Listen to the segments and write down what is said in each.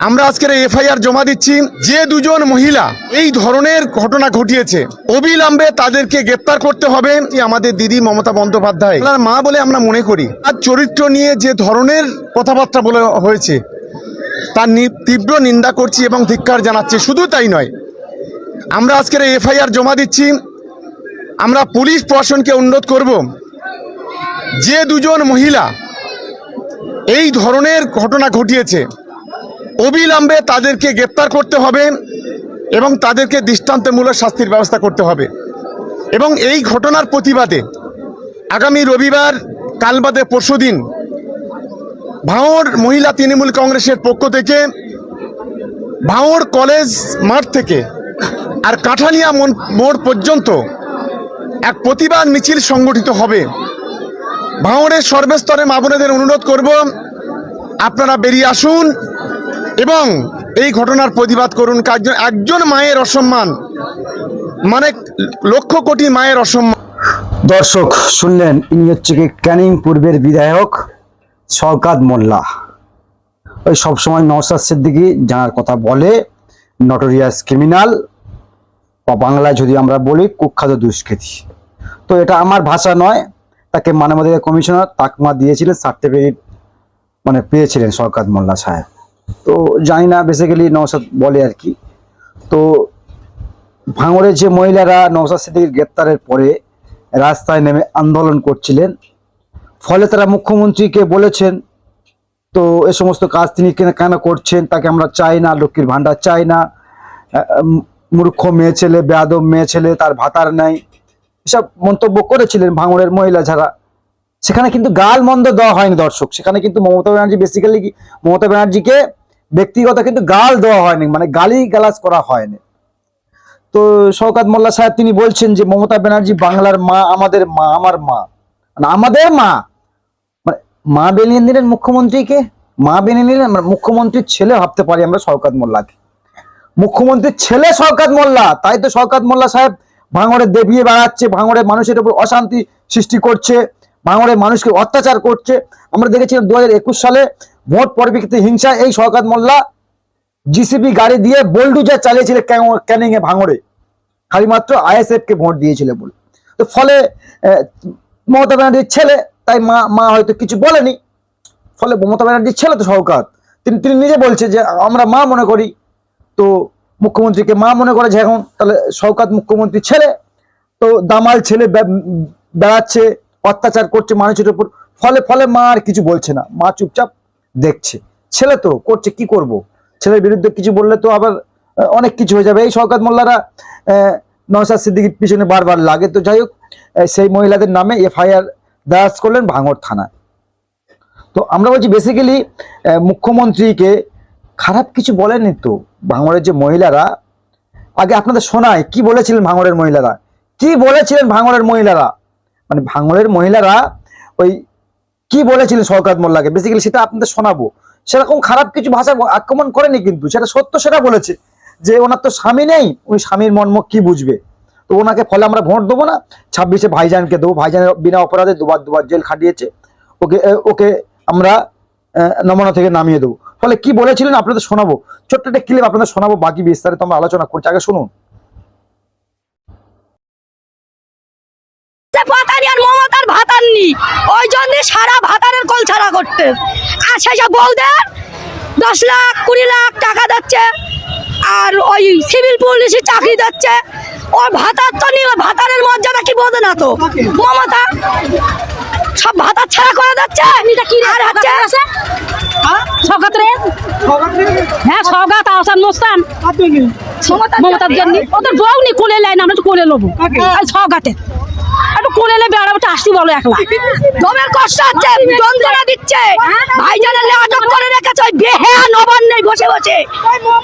আমরা আজকের এফআইআর জমা দিচ্ছি যে দুজন মহিলা এই ধরনের ঘটনা ঘটিয়েছে। অবিলম্বে তাদেরকে গ্রেপ্তার করতে হবে আমাদের দিদি মমতা বন্দ্যোপাধ্যায়। ওনার মা বলে আমরা মনে করি। আর চরিত্র নিয়ে যে ধরনের কথাবার্তা বলে হয়েছে, তার তীব্র নিন্দা করছি এবং ধিক্কার জানাচ্ছি। শুধু তাই নয়, আমরা আজকের এফআইআর জমা দিচ্ছি। আমরা পুলিশ প্রশাসনকে অনুরোধ করব, যে দুজন মহিলা এই ধরনের ঘটনা ঘটিয়েছে অবিলম্বে তাদেরকে গ্রেপ্তার করতে হবে এবং তাদেরকে দৃষ্টান্তমূলক শাস্তির ব্যবস্থা করতে হবে। এবং এই ঘটনার প্রতিবাদে আগামী রবিবার, কাল বাদে পরশুদিন ভাঙড় মহিলা তৃণমূল কংগ্রেসের পক্ষ থেকে ভাঙড় কলেজ মাঠ থেকে আর কাঠালিয়া মন- মোড় পর্যন্ত এক প্রতিবাদ মিছিল সংগঠিত হবে। ভাঙড়ের সর্বস্তরে মা বোনেদের অনুরোধ করব, আপনারা বেরিয়ে আসুন। এবং এই ঘটনার প্রতিবাদ করুন কার্য একজন মায়ের অসম্মান মানে লক্ষ কোটি মায়ের অসম্মান। দর্শক, শুনলেন, ইনি হচ্ছে কি ক্যানিং পূর্বের বিধায়ক শওকাত মোল্লা। ওই সবসময় নওসাদ সিদ্দিকি জানার কথা বলে, নটোরিয়াস ক্রিমিনাল, বা বাংলায় যদি আমরা বলি, কুখ্যাত দুষ্কৃতী। তো এটা আমার ভাষা নয়, তাকে মানবাধিকার কমিশনার তাকমা দিয়েছিলেন সার্টিফিকেট মানে পেয়েছিলেন শওকাত মোল্লা সাহেব। তো জানি না বেসিক্যালি নওসাদ বলে আর কি। তো ভাঙড়ের যে মহিলারা নওসাদ সিদ্দিকির গ্রেপ্তারের পরে রাস্তায় নেমে আন্দোলন করছিলেন, ফলে তারা মুখ্যমন্ত্রীকে বলেছেন, তো এ সমস্ত কাজ তিনি কেন করছেন? তাকে আমরা চাই না, লক্ষ্মীর ভাণ্ডার চাই না। মূর্খ মেয়ে ছেলে, বেয়াদব মেয়ে ছেলে, তার ভাতার নাই। এসব মন্তব্য করেছিলেন ভাঙড়ের মহিলা যারা। সেখানে কিন্তু গাল মন্দ দেওয়া হয়নি দর্শক। সেখানে কিন্তু মমতা ব্যানার্জি বেসিক্যালি মমতা ব্যানার্জিকে ব্যক্তিগত কিন্তু গাল দেওয়া হয়নি মানে গালি গালাজ করা হয়নি। তো শওকাত মোল্লা সাহেব তিনি বলছেন যে, মমতা ব্যানার্জি বাংলার মা, আমাদের মা, আমার মা। মানে আমাদের মা? মানে মা বেনিয়ে নিলেন মুখ্যমন্ত্রীকে? মা বেনে নিলেন মানে মুখ্যমন্ত্রীর ছেলে ভাবতে পারি আমরা শওকাত মোল্লাকে। মুখ্যমন্ত্রীর ছেলে শওকাত মোল্লা, তাই তো শওকাত মোল্লা সাহেব ভাঙড়ে দেবিয়ে বেড়াচ্ছে, ভাঙড়ে মানুষের উপর অশান্তি সৃষ্টি করছে, ভাঙড়ে মানুষকে অত্যাচার করছে। আমরা দেখেছিলাম দু সালে ভোট পরিপ্রেক্ষিতে হিংসা এই শওকাত মোল্লা জিসিবি গাড়ি দিয়ে বোল্ডুজার চালিয়েছিল ক্যানিং এ ভাঙড়ে। খালি মাত্র আইএসএফ কে ভোট দিয়েছিল বলে। তো ফলে মমতা ব্যানার্জির ছেলে, তাই মা মা হয়তো কিছু বলেনি। ফলে মমতা ব্যানার্জির ছেলে তো সরকার তিনি তিনি নিজে বলছে যে, আমরা মা মনে করি। তো মুখ্যমন্ত্রীকে মা মনে করে যে এখন। তাহলে শওকাত মুখ্যমন্ত্রী ছেলে, তো দামাল ছেলে বেড়াচ্ছে, অত্যাচার করছে মানুষের উপর। ফলে ফলে মা আর কিছু বলছে না। মা চুপচাপ দেখছে। ছেলে তো করছে কি করব? ছেলের বিরুদ্ধে কিছু বললে তো আবার অনেক কিছু হয়ে যাবে। এই শওকাত মোল্লারা আহ, নওশাদ সিদ্দিকির পিছনে বারবার লাগে। তো যাই হোক সেই মহিলাদের নামে এফআইআর দায়াজ করলেন ভাঙড় থানায়। তো আমরা বলছি বেসিক্যালি মুখ্যমন্ত্রীকে খারাপ কিছু বলেনি তো ভাঙড়ের যে মহিলারা? আগে আপনাদের শোনায় কি বলেছিলেন ভাঙড়ের মহিলারা? কি বলেছিলেন ভাঙড়ের মহিলারা? মানে ভাঙড়ের মহিলারা ওই কি বলেছিলেন সরকার মোল্লাকে? বেসিক্যালি সেটা আপনাদের শোনাবো। সেরকম খারাপ কিছু ভাষা আক্রমণ করেনি কিন্তু, সেটা সত্য সেটা বলেছে যে ওনার তো স্বামী নেই, উনি স্বামীর মর্ম কি বুঝবে? তো ওনাকে ফলে আমরা ভোট দেবো না, ছাব্বিশে ভাইজানকে দেবো ভাইজানের বিনা অপরাধে দুবার দুবার জেল খাটিয়েছে, ওকে ওকে আমরা নমনা থেকে নামিয়ে দেবো। ফলে কি বলেছিলেন আপনাদের শোনাবো? ছোট্ট একটা ক্লিপ আপনাদের শোনাবো, বাকি বিস্তারিত আমরা আলোচনা করছি। আগে শুনুন। নি ওই জন্য সারা ভাতারের কল ছাড়া করতে। আর সেসব বউদের দশ লাখ কুড়ি লাখ টাকা দিচ্ছে আর ওই সিভিল পুলিশের চাকরি দিচ্ছে। ওর ভাতার তো নি ওই ভাতারের মর্যাদা কি বোঝে না তো? মমতা সব ভাতার ছাড়া করে দিচ্ছে। আর হচ্ছে সৌগাত রে হ্যাঁ সৌগাত আসান মোস্তান মমতার জন্য ওদের বউ নি কোলে লাইন আমরা তো কোলে নেব আর সৌগাতে একটু কোলে নেবে আর একটু আসতে বলো একলা। দমের কষ্ট হচ্ছে যন্ত্রণা দিচ্ছে। ভাইজানের আটক করে রেখেছে ওই বেহেয়া নবান্নে বসে বসে।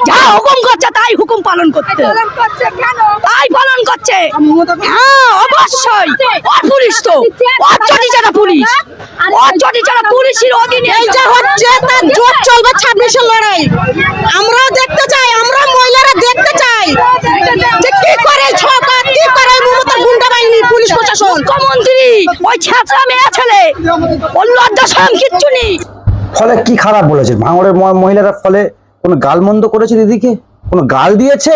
যা হুকুম করছে তাই হুকুম পালন করতে তাই পালন করছে হ্যাঁ অবশ্যই। ওর পুলিশ তো। ওর চটি চারা পুলিশ। ওর চটি চারা পুলিশের অধীনে এইটা হচ্ছে তার জোট চলবে ছাব্বিশের লড়াই। আমরাও দেখতে চাই আমরা মহিলারা দেখতে চাই যে কি করে সরকার কি করে মমতার গুন্ডা বাহিনী পুলিশ ফলে কি খারাপ বলেছেন ভাঙড়ের মহিলারা ফলে কোনো গাল মন্দ করেছে দিদিকে? কোনো গাল দিয়েছে?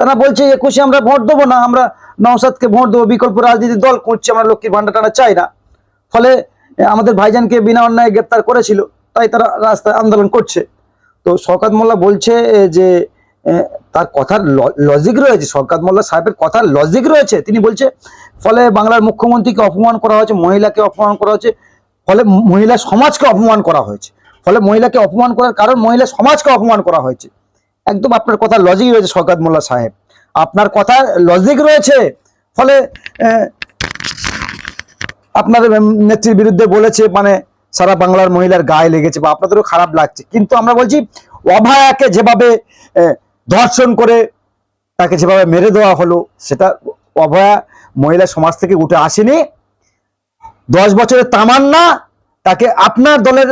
তারা বলছে একুশে আমরা ভোট দেবো না, আমরা নওসাদকে ভোট দেবো, বিকল্প রাজনীতি দল করছে আমরা লক্ষ্মীর ভান্ডার টানা চাই না। ফলে আমাদের ভাইজানকে বিনা অন্যায় গ্রেপ্তার করেছিল, তাই তারা রাস্তায় আন্দোলন করছে। তো শওকাত মোল্লা বলছে যে তার কথার লজিক রয়েছে। শওকাত মোল্লা সাহেবের কথার লজিক রয়েছে। তিনি বলছে, ফলে বাংলার মুখ্যমন্ত্রীকে অপমান করা হয়েছে, মহিলাকে অপমান করা হয়েছে, ফলে মহিলা সমাজকে অপমান করা হয়েছে। ফলে মহিলাকে অপমান করার কারণ মহিলা সমাজকে অপমান করা হয়েছে। একদম আপনার কথা লজিক রয়েছে শওকাত মোল্লা সাহেব। আপনার কথা লজিক রয়েছে। ফলে আপনার নেত্রীর বিরুদ্ধে বলেছে মানে সারা বাংলার মহিলার গায়ে লেগেছে বা আপনাদেরও খারাপ লাগছে। কিন্তু আমরা বলছি, অভায়াকে যেভাবে ধর্ষণ করে তাকে যেভাবে মেরে দেওয়া হলো, সেটা অভয়া মহিলা সমাজ থেকে উঠে আসেনি। দশ বছরের তামান্না তাকে আপনার দলের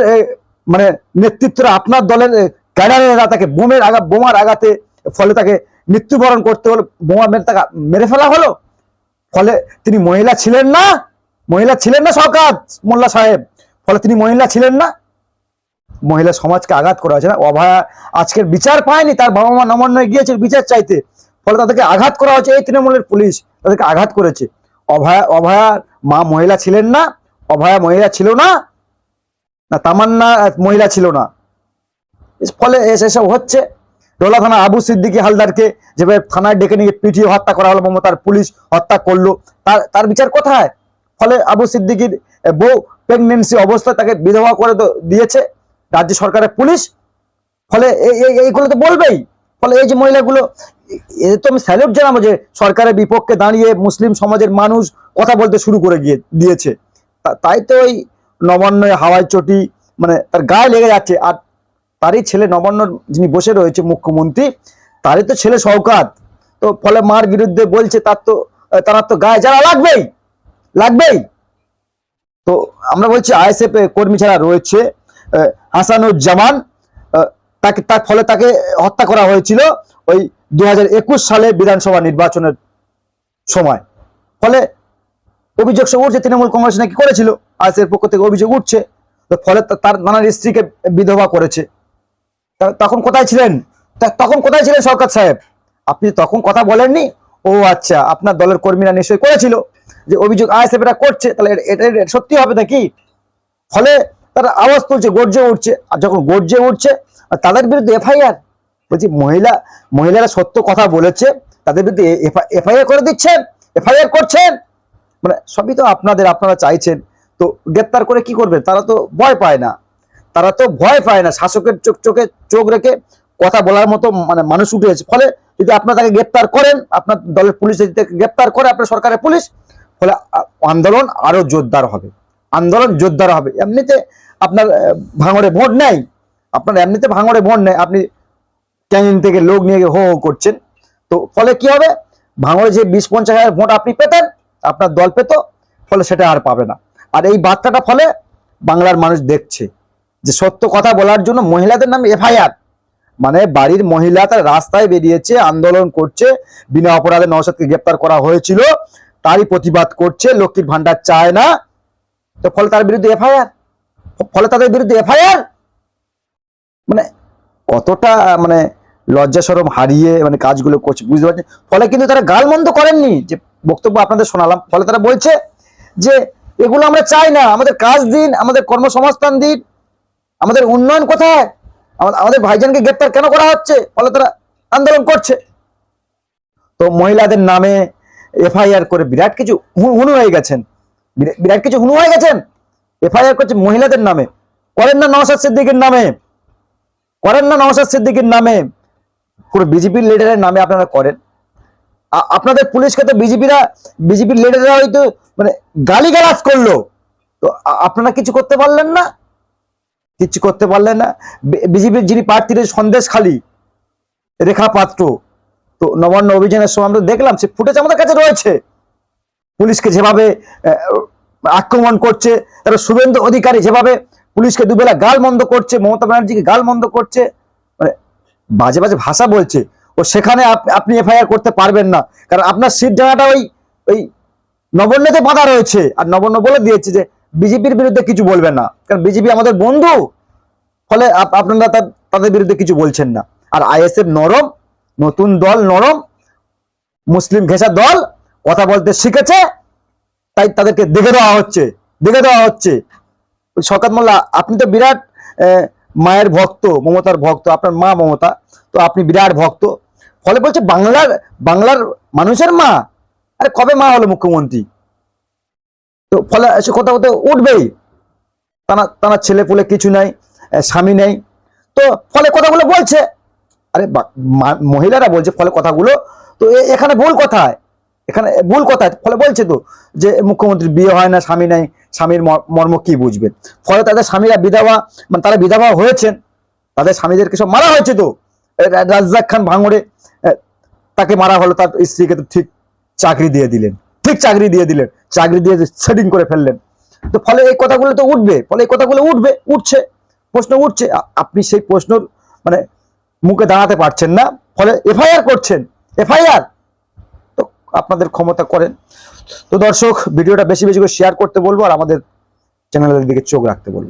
মানে নেতৃত্বরা আপনার দলের ক্যাডারেরা তাকে বোমের আগা, বোমার আঘাতে, ফলে তাকে মৃত্যুবরণ করতে হলো, বোমা মেরে তাকে, মেরে ফেলা হলো। ফলে তিনি মহিলা ছিলেন না, মহিলা ছিলেন না শওকাত মোল্লা সাহেব। ফলে তিনি মহিলা ছিলেন না। মহিলা সমাজকে আঘাত করা হয়েছে না? অভয়া আজকের বিচার পায়নি, তার বাবা মা নবান্নয় গিয়েছে বিচার চাইতে। ফলে তাদেরকে আঘাত করা হয়েছে এই তৃণমূলের পুলিশ, তাদেরকে আঘাত করেছে। অভয়া অভয়ার মা মহিলা ছিলেন না, অভয়া মহিলা ছিল না না তামান্না মহিলা ছিল না। ফলে এসব হচ্ছে। ডোলা থানা আবু সিদ্দিকী হালদারকে যেভাবে থানায় ডেকে নিয়ে পিটিয়ে হত্যা করা হলো, মমতার পুলিশ হত্যা করল, তার তার বিচার কোথায়? ফলে আবু সিদ্দিকীর বউ প্রেগনেন্সি অবস্থায় তাকে বিধবা করে দিয়েছে। রাজ্য সরকারের পুলিশ, ফলে এই- এই- এইগুলো তো বলবেই। ফলে এই যে মহিলাগুলো এদের তো আমি স্যালুট জানাব যে সরকারের বিপক্ষে দাঁড়িয়ে মুসলিম সমাজের মানুষ কথা বলতে শুরু করে গিয়ে, দিয়েছে। তাই তো ওই নবান্নয় হাওয়াই চটি মানে তার গায়ে লেগে যাচ্ছে। আর তারই ছেলে নবান্ন যিনি বসে রয়েছে মুখ্যমন্ত্রী, তারই তো ছেলে শওকাত। তো ফলে মার বিরুদ্ধে বলছে, তার তো, তারা তো গায়ে যারা লাগবেই লাগবেই। তো আমরা বলছি আইএসএফ কর্মী ছাড়া রয়েছে হাসানুজ্জামান তাকে তার ফলে তাকে হত্যা করা হয়েছিল ওই দু হাজার একুশ সালে বিধানসভা নির্বাচনের সময়। ফলে অভিযোগ সব উঠছে, তৃণমূল কংগ্রেস নাকি করেছিল আজ এর পক্ষ থেকে অভিযোগ উঠছে ফলে তার নানার স্ত্রীকে বিধবা করেছে। তখন কোথায় ছিলেন? তখন কোথায় ছিলেন সরকার সাহেব? আপনি তখন কথা বলেননি? ও আচ্ছা আপনার দলের কর্মীরা নিশ্চয়ই করেছিল যে অভিযোগ আইএসএফ এটা করছে, তাহলে এটা সত্যি হবে নাকি? ফলে তারা আওয়াজ তুলছে, গর্জে উঠছে। আর যখন গর্জে উঠছে তাদের বিরুদ্ধে এফআইআর, বলছি মহিলা, মহিলারা সত্য কথা বলেছে, তাদের বিরুদ্ধে এফআইআর করে দিচ্ছেন, এফআইআর করছেন। মানে সবই তো আপনাদের, আপনারা চাইছেন। তো গ্রেপ্তার করে কি করবেন তারা তো ভয় পায় না। তারা তো ভয় পায় না, শাসকের চোখ, চোখে চোখ রেখে কথা বলার মতো মানে মানুষ উঠেছে ফলে যদি আপনারা তাকে গ্রেপ্তার করেন, আপনার দলের পুলিশ যদি গ্রেপ্তার করে, আপনার সরকারের পুলিশ, ফলে আন্দোলন আরও জোরদার হবে। আন্দোলন জোরদার হবে। এমনিতে আপনার ভাঙড়ে ভোট নেই আপনার এমনিতে ভাঙড়ে ভোট নেই আপনি ক্যানিং থেকে লোক নিয়ে হো হো করছেন। তো ফলে কি হবে? ভাঙড়ে যে বিশ পঞ্চাশ হাজার ভোট আপনি পেতেন, আপনার দল পেত, ফলে সেটা আর পাবে না। আর এই বার্তাটা ফলে বাংলার মানুষ দেখছে যে সত্য কথা বলার জন্য মহিলাদের নামে এফআইআর। মানে বাড়ির মহিলা তার রাস্তায় বেরিয়েছে, আন্দোলন করছে, বিনা অপরাধে নওশাদকে গ্রেপ্তার করা হয়েছিল, তারই প্রতিবাদ করছে, লক্ষ্মীর ভান্ডার চায় না। তো ফলে তার বিরুদ্ধে এফআইআর। ফলে তাদের বিরুদ্ধে এফআইআর? মানে কতটা মানে লজ্জা সরম হারিয়ে মানে কাজগুলো করছে, বুঝতে পারছেন? ফলে কিন্তু তারা গালমন্দ করেননি, যে বক্তব্য আপনাদের শোনালাম। ফলে তারা বলছে যে, এগুলো আমরা চাই না, আমাদের কাজ দিন, আমাদের কর্মসংস্থান দিন, আমাদের উন্নয়ন কোথায়? আমাদের ভাইজানকে গ্রেপ্তার কেন করা হচ্ছে? ফলে তারা আন্দোলন করছে। তো মহিলাদের নামে এফআইআর করে বিরাট কিছু হুনু হয়ে গেছেন। বিরা- বিরাট কিছু হুনু হয়ে গেছেন। এফআইআর করছে মহিলাদের নামে। করেন না নওশাদ সিদ্দিকের নামে। করেন না নওশাদ সিদ্দিকের নামে। পুরো বিজেপির লিডারের নামে আপনারা করেন। আপনাদের পুলিশকে তো বিজেপিরা, বিজেপির লিডাররা হয়তো মানে গালি গালিগালাজ করল। তো আপনারা কিছু করতে পারলেন না? কিছু করতে পারলেন না। বিজেপির যিনি প্রার্থী সন্দেশ খালি, রেখা পাত্র, তো নবান্ন অভিযানের সময় আমরা দেখলাম, সে ফুটেজ আমাদের কাছে রয়েছে। পুলিশকে যেভাবে আক্রমণ করছে। তারা শুভেন্দু অধিকারী যেভাবে পুলিশকে দুবেলা গাল মন্দ করছে, মমতা ব্যানার্জিকে গাল মন্দ করছে মানে বাজে বাজে ভাষা বলছে, ও সেখানে আপ- আপনি এফআইআর করতে পারবেন না। কারণ আপনার সিট জায়গাটা ওই ওই নবন্যতে বাধা রয়েছে। আর নবন্য বলে দিয়েছে যে বিজেপির বিরুদ্ধে কিছু বলবেন না। কারণ বিজেপি আমাদের বন্ধু। ফলে আপনারা তাদের বিরুদ্ধে কিছু বলছেন না। আর আইএসএফ নরম, নতুন দল নরম, মুসলিম ঘেঁষা দল কথা বলতে শিখেছে। তাই তাদেরকে দেখে দেওয়া হচ্ছে, দেখে দেওয়া হচ্ছে। ওই শওকত মোল্লা, আপনি তো বিরাট মায়ের ভক্ত, মমতার ভক্ত, আপনার মা মমতা, তো আপনি বিরাট ভক্ত। ফলে বলছে বাংলার বাংলার মানুষের মা? আরে কবে মা হলো মুখ্যমন্ত্রী? তো ফলে সে কথা তো উঠবেই। তানা তারা ছেলে পুলে কিছু নাই স্বামী নেই। তো ফলে কথাগুলো বলছে। আরে মহিলারা বলছে ফলে কথাগুলো। তো এখানে ভুল কথায়? এখানে ভুল কথায় ফলে বলছে তো যে মুখ্যমন্ত্রীর বিয়ে হয় না, স্বামী নাই, স্বামীর মর্ম কি বুঝবেন ফলে তাদের স্বামীরা বিধবা মানে তারা বিধবা হয়েছেন, তাদের স্বামীদেরকে সব মারা হয়েছে তো। রাজ্জাক খান ভাঙড়ে তাকে মারা হলো, তার স্ত্রীকে তো ঠিক চাকরি দিয়ে দিলেন, ঠিক চাকরি দিয়ে দিলেন, চাকরি দিয়ে সেটিং করে ফেললেন। তো ফলে এই কথাগুলো তো উঠবে, ফলে এই কথাগুলো উঠবে, উঠছে, প্রশ্ন উঠছে আপনি সেই প্রশ্নর মানে মুখে দাঁড়াতে পারছেন না, ফলে এফআইআর করছেন, এফআইআর আপনাদের ক্ষমতা করেন। তো দর্শক, ভিডিওটা বেশি বেশি করে শেয়ার করতে বলব আর আমাদের চ্যানেলের দিকে চোখ রাখতে বলব।